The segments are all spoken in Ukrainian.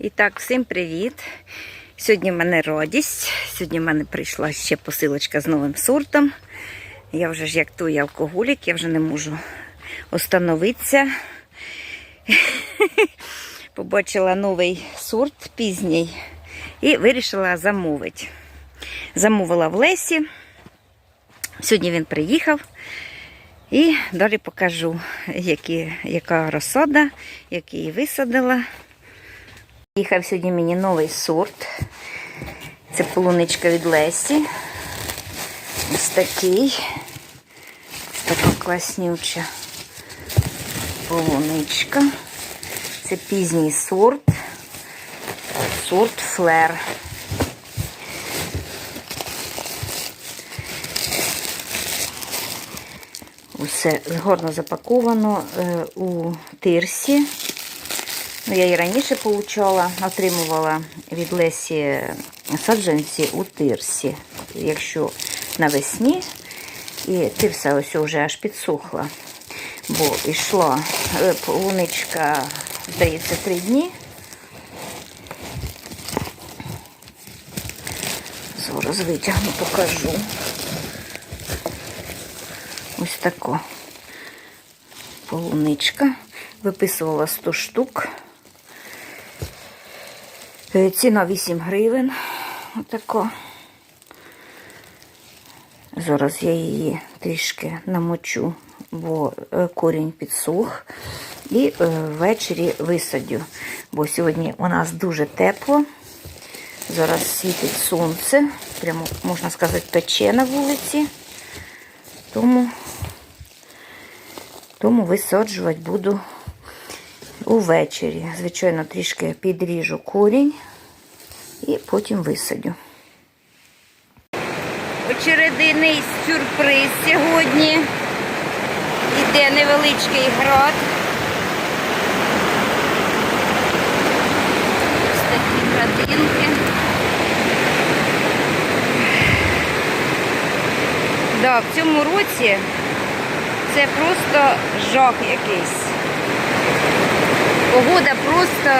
І так, всім привіт! Сьогодні в мене радість. Сьогодні в мене прийшла ще посилочка з новим сортом. Я вже ж як той алкоголік, я вже не можу остановитися. Побачила новий сорт пізній і вирішила замовити. Замовила в Лесі. Сьогодні він приїхав. І далі покажу, які, яка розсада, який висадила. Їхав сьогодні мені новий сорт. Це полуничка від Лесі. Ось такий. Ось така класнюча полуничка. Це пізній сорт. Сорт флер. Усе гарно запаковано е, у тирсі. Ну, я і раніше получала, отримувала від Лесі саджанці у тирсі. Якщо навесні, і тирса ось вже аж підсохла, бо йшла е, полуничка, здається, три дні. Зараз витягну, покажу. Ось тако полуничка. Виписувала 100 штук. Е, Ціна 8 гривень. Отако. Зараз я її трішки намочу, бо е, корінь підсох. І е, ввечері висадю. Бо сьогодні у нас дуже тепло. Зараз світить сонце. Прямо, можна сказати, пече на вулиці. Тому, тому висаджувати буду увечері. Звичайно, трішки підріжу корінь і потім висадю. Очерединий сюрприз сьогодні. Іде невеличкий град. Ось такі градинки. Да, в цьому році це просто жах якийсь. Погода просто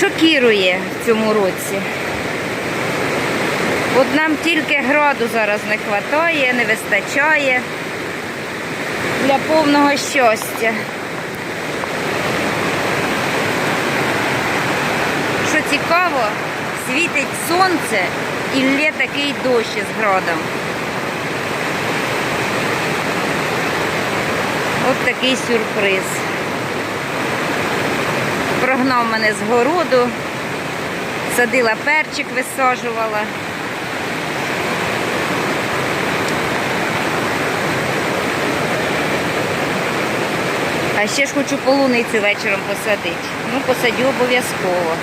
шокірує в цьому році. От нам тільки граду зараз не вистачає, не вистачає для повного щастя. Що цікаво, світить сонце і лє такий дощ з градом. Такий сюрприз. Прогнав мене з городу, садила перчик, висаджувала. А ще ж хочу полуницю вечором посадити. Ну, посадю обов'язково,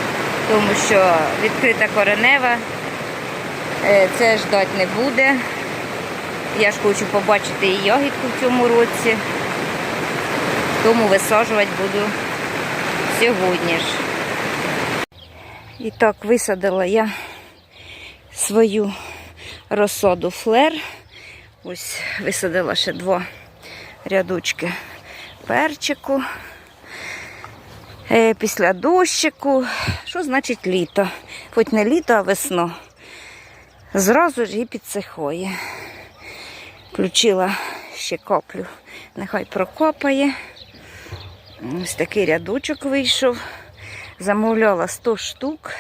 тому що відкрита коренева, е, це ждати не буде. Я ж хочу побачити і ягідку в цьому році, тому висаджувати буду сьогодні ж. І так, висадила я свою розсаду флер. Ось висадила ще два рядочки перчику. Е, Після дощику. Що значить літо? Хоч не літо, а весно. Зразу ж і підсихає. Включила ще коплю, нехай прокопає. Ось такий рядочок вийшов. Замовляла 100 штук.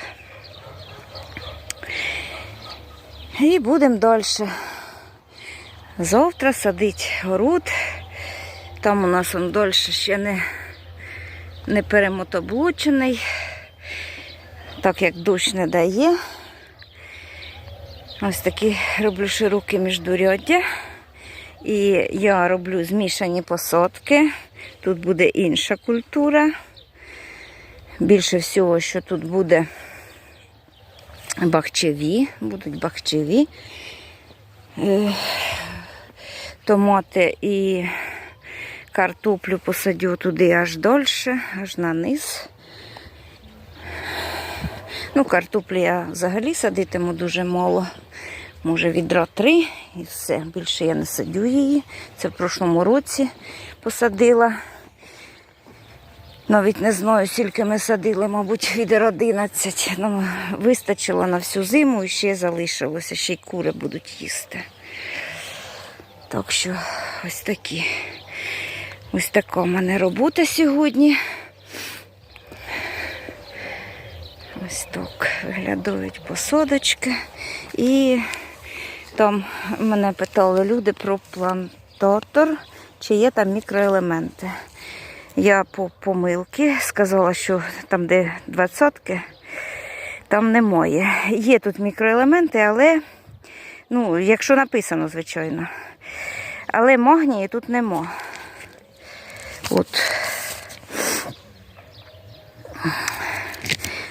І будемо далі. Завтра садить город. Там у нас он далі ще не, не перемотоблучений, так як дощ не дає. Ось такі роблю широкі міждуряддя. І я роблю змішані посадки. Тут буде інша культура. Більше всього, що тут буде бахчеві, будуть бахчеві Е, томати і картоплю посадю туди аж далі, аж на низ. Ну, картоплю я взагалі садитиму дуже мало. Може, відра три і все. Більше я не садю її. Це в прошлому році посадила. Навіть не знаю, скільки ми садили, мабуть, відер 11. Ну, вистачило на всю зиму і ще залишилося, ще й кури будуть їсти. Так що ось такі. Ось така в мене робота сьогодні. Ось так виглядають посадочки. І там мене питали люди про плантатор, чи є там мікроелементи. Я по помилки сказала, що там, де двадцятки, там немає. Є тут мікроелементи, але, ну, якщо написано, звичайно. Але магнії тут нема. От.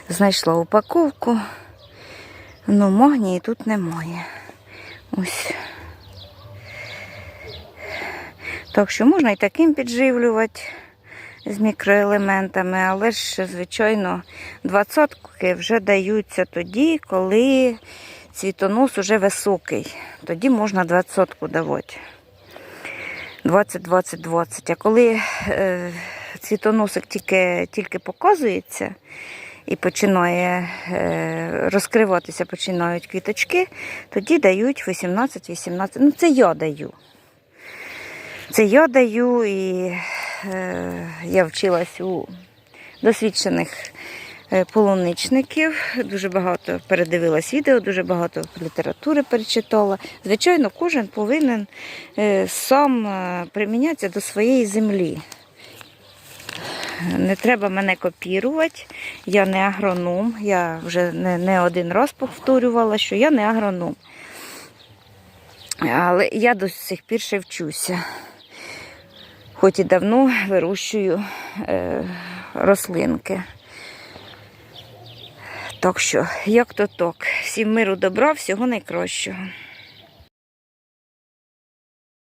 Знайшла упаковку. Ну, магнії тут немає. Ось. Так що можна і таким підживлювати з мікроелементами, але ж, звичайно, двадцятки вже даються тоді, коли цвітонос уже високий. Тоді можна двадцятку давати. 20-20-20. А коли е, цвітоносик тільки, тільки показується і починає е, розкриватися, починають квіточки, тоді дають 18-18. Ну, це я даю. Це я даю і е, я вчилась у досвідчених е, полуничників. Дуже багато передивилась відео, дуже багато літератури перечитала. Звичайно, кожен повинен е, сам примінятися до своєї землі. Не треба мене копірувати. Я не агроном. Я вже не, не один раз повторювала, що я не агроном. Але я до сих пір ще вчуся. Хоч і давно вирощую е, рослинки. Так що, як то так. Всім миру добра, всього найкращого.